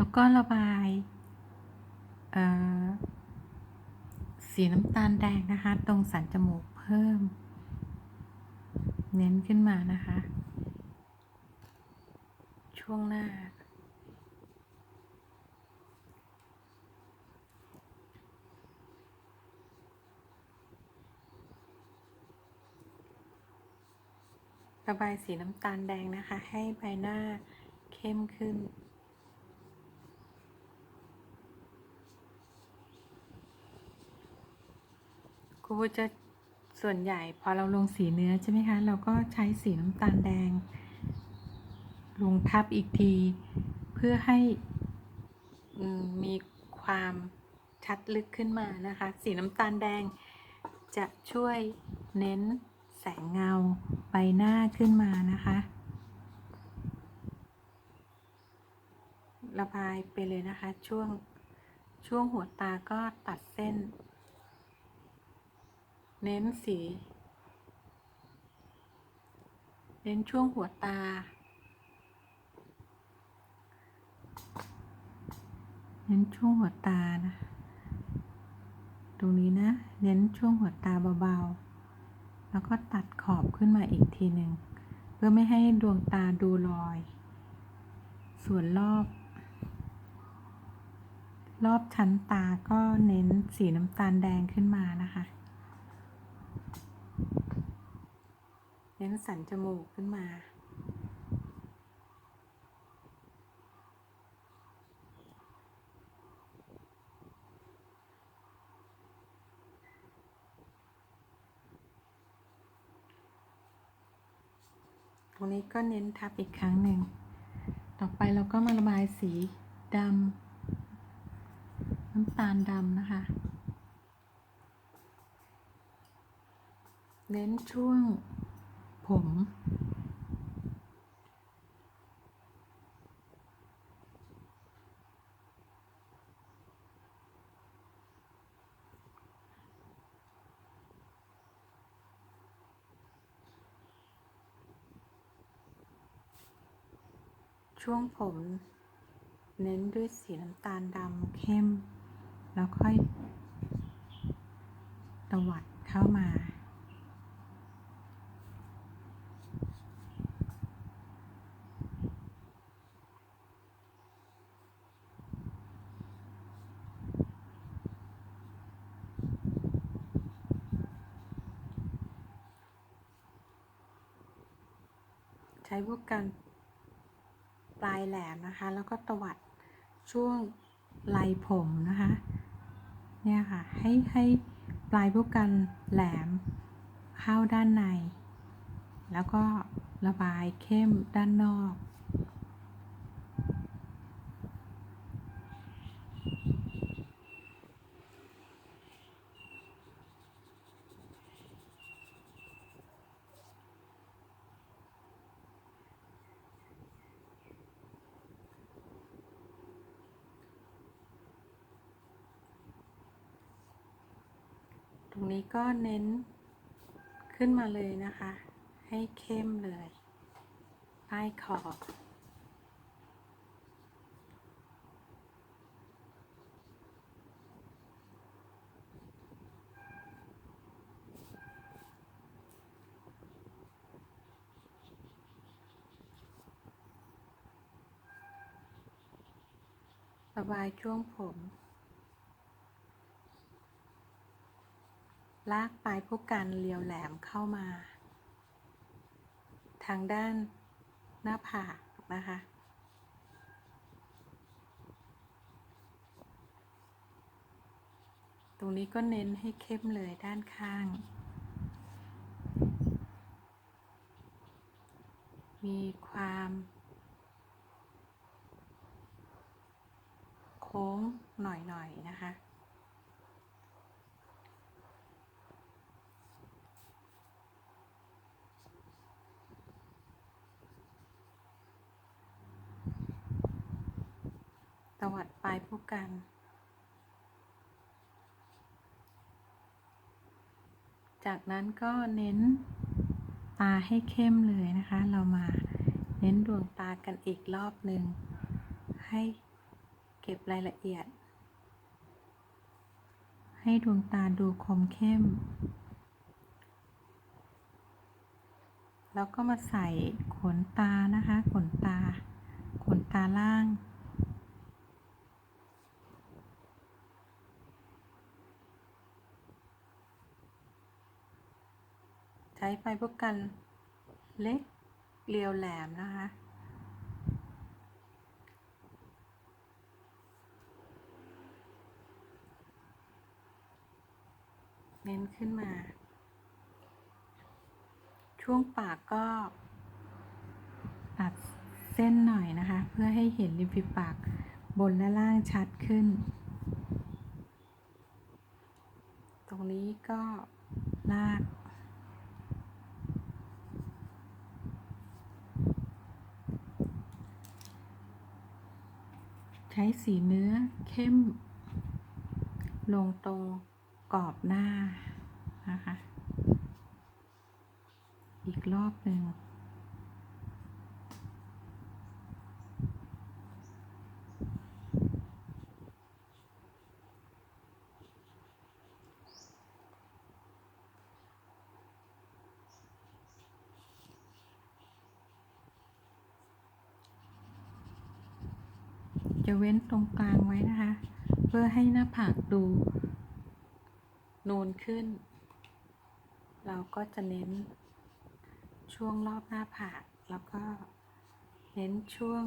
แล้วก็ระบายสีน้ำตาลแดงนะคะ ตรงสันจมูกเพิ่ม เน้นขึ้นมานะคะ ช่วงหน้า ระบายสีน้ำตาลแดงนะคะ ให้ใบหน้าเข้มขึ้น รูจะส่วนใหญ่พอเราลงสีเนื้อใช่ไหมคะ เราก็ใช้สีน้ำตาลแดง ลงทับอีกที เพื่อให้มีความชัดลึกขึ้นมานะคะ สีน้ำตาลแดงจะช่วยเน้นแสงเงาใบหน้าขึ้นมานะคะ ระบายไปเลยนะคะช่วงช่วงหัวตาก็ตัดเส้น เน้นสี เน้นช่วงหัวตา เน้นช่วงหัวตานะ ตรงนี้นะ เน้นช่วงหัวตาเบาๆ แล้วก็ตัดขอบขึ้นมาอีกทีหนึ่ง เพื่อไม่ให้ดวงตาดูรอย ส่วนรอบ รอบชั้นตาก็เน้นสีน้ำตาลแดงขึ้นมานะคะ เน้นสันจมูกขึ้นมา ตรงนี้ก็เน้นทับอีกครั้งหนึ่ง ต่อไปเราก็มาระบายสีดำน้ำตาลดำนะคะ เน้นช่วง ผมช่วงผม เน้นด้วยสีน้ำตาลดำเข้ม แล้วค่อยตวัดเข้ามา ใช้พวกกันปลายแหลมนะคะ แล้วก็ตวัดช่วงไหลผมนะคะ เนี่ยค่ะ ให้ให้ปลายพวกกันแหลมเข้าด้านใน แล้วก็ระบายเข้มด้านนอก ก็เน้นขึ้นมาเลยนะคะ ให้เข้มเลยใต้ขอบระบายช่วงผม ลากปลายผู้กันเรียวแหลมเข้ามา ทางด้านหน้าผากนะคะ ตรงนี้ก็เน้นให้เข้มเลยด้านข้าง มีความโค้งหน่อยๆนนะคะ ตวัดปลายผู้กัน จากนั้นก็เน้นตาให้เข้มเลยนะคะ เรามาเน้นดวงตากันอีกรอบหนึ่ง ให้เก็บรายละเอียด ให้ดวงตาดูคมเข้ม แล้วก็มาใส่ขนตานะคะ ขนตา ขนตาล่าง ไฟพวกกันเล็กเรียวแหลมนะคะ เน้นขึ้นมา ช่วงปากก็ตัดเส้นหน่อยนะคะ เพื่อให้เห็นริมฝีปากบนและล่างชัดขึ้น ตรงนี้ก็ลาก ช้สีเนื้อเข้ม ลงตรงกรอบหน้านะคะ อีกรอบหนึ่ง จะเว้นตรงกลางไว้นะคะ เพื่อให้หน้าผากดู นูนขึ้น เราก็จะเน้น ช่วงรอบหน้าผาก แล้วก็เน้นช่วง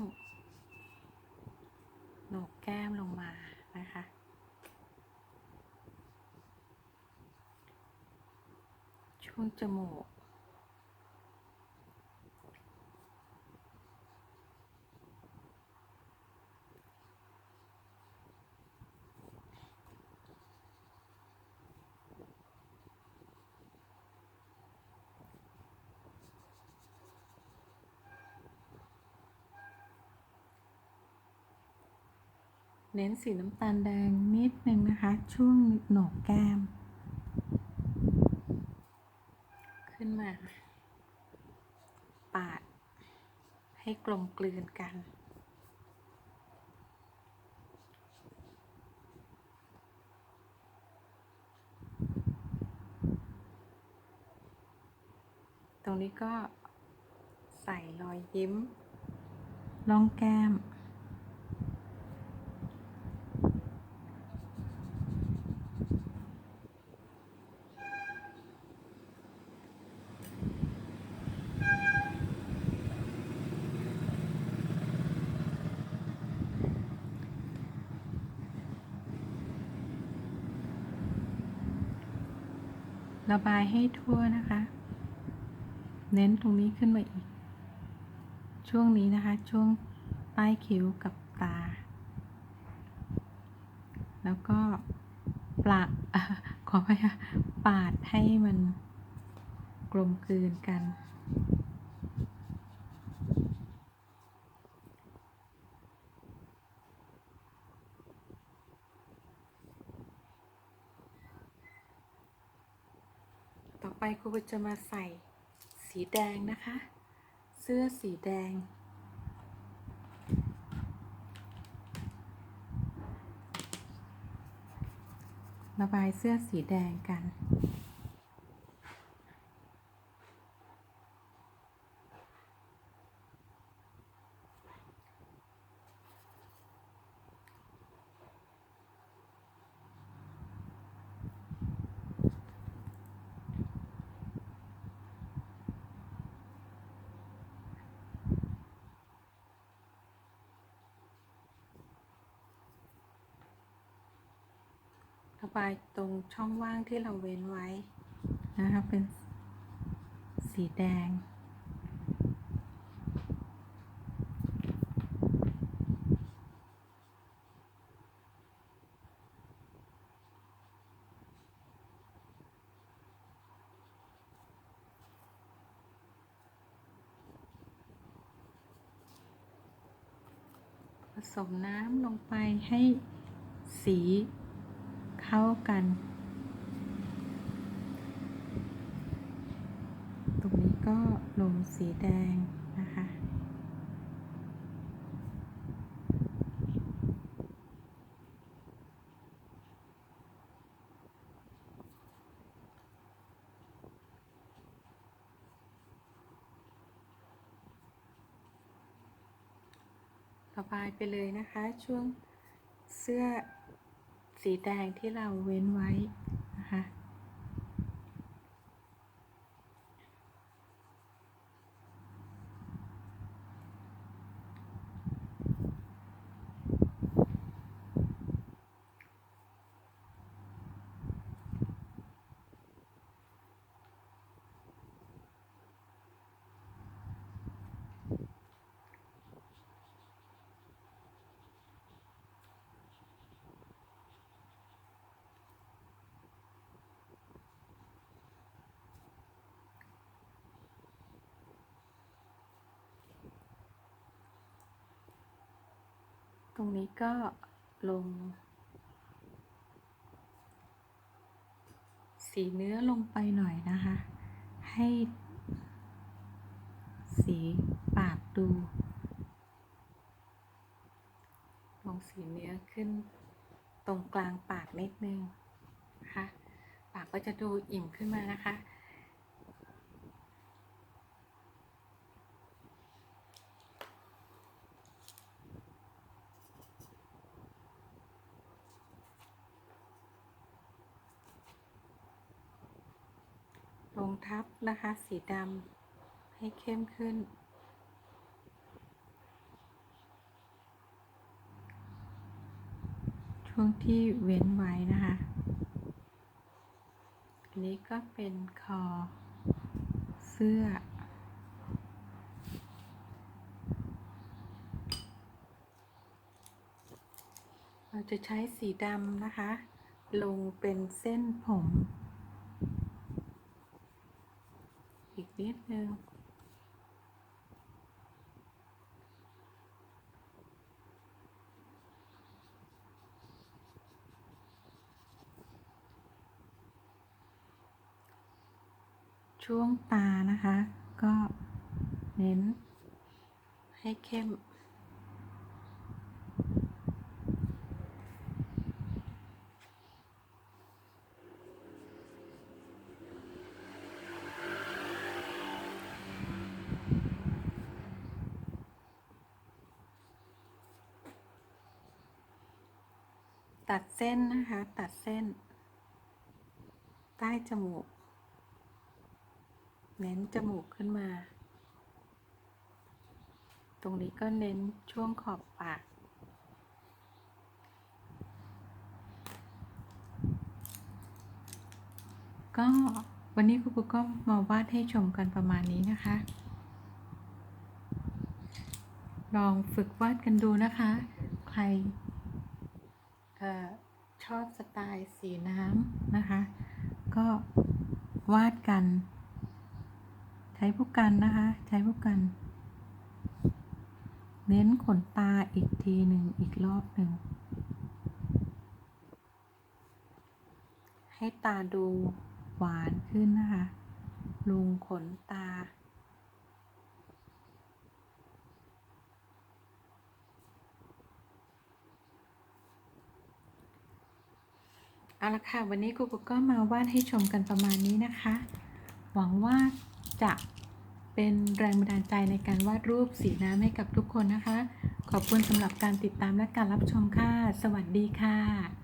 โหนกแก้มลงมานะคะ ช่วงจมูก เน้นสีน้ำตาลแดงนิดนึงนะคะ ช่วงโหนกแก้ม ขึ้นมา ปาด ให้กลมกลืนกันตรงนี้ก็ใส่รอยยิ้มล่องแก้ม ระบายให้ทั่วนะคะ เน้นตรงนี้ขึ้นมาอีก ช่วงนี้นะคะ ช่วงใต้คิ้วกับตา แล้วก็ปละขอไปค่ะปาดให้มันกลมกลืนกัน ไปครูจะมาใส่สีแดงนะคะ เสื้อสีแดง ระบายเสื้อสีแดงกัน บายตรงช่องว่างที่เราเว้นไว้ นะคะเป็นสีแดง ผสมน้ำลงไปให้สี ท่ากัน ตรงนี้ก็ลงสีแดงนะคะ ระบายไปเลยนะคะช่วงเสื้อ สีแดงที่เราเว้นไว้นะคะ ตรงนี้ก็ลง สีเนื้อลงไปหน่อยนะคะ ให้ สีปากดู ลงสีเนื้อขึ้นตรงกลางปากนิดนึงนะคะปากก็จะดูอิ่มขึ้นมานะคะ งทับนะคะ สีดำให้เข้มขึ้น ช่วงที่เว้นไว้นะคะ อันนี้ก็เป็นคอเสื้อเราจะใช้สีดำนะคะ ลงเป็นเส้นผม อีก นิดนึงช่วงตานะคะ ก็เน้นให้เข้ม ตัดเส้นนะคะ ตัดเส้น ใต้จมูก เน้นจมูกขึ้นมา ตรงนี้ก็เน้นช่วงขอบปาก ก็วันนี้ครูกก็มาวาดให้ชมกันประมาณนี้นะคะ ลองฝึกวาดกันดูนะคะ ใคร ชอบสไตล์สีน้ำนะคะ ก็วาดกัน ใช้ผู้กันนะคะ ใช้ผู้กัน เน้นขนตาอีกทีหนึ่งอีกรอบหนึ่ง ให้ตาดูหวานขึ้นนะคะ ลงขนตา เอาละค่ะ วันนี้ครูกุ๊กก็มาวาดให้ชมกันประมาณนี้นะคะ หวังว่าจะเป็นแรงบันดาลใจในการวาดรูปสีน้ำให้กับทุกคนนะคะ ขอบคุณสำหรับการติดตามและการรับชมค่ะ สวัสดีค่ะ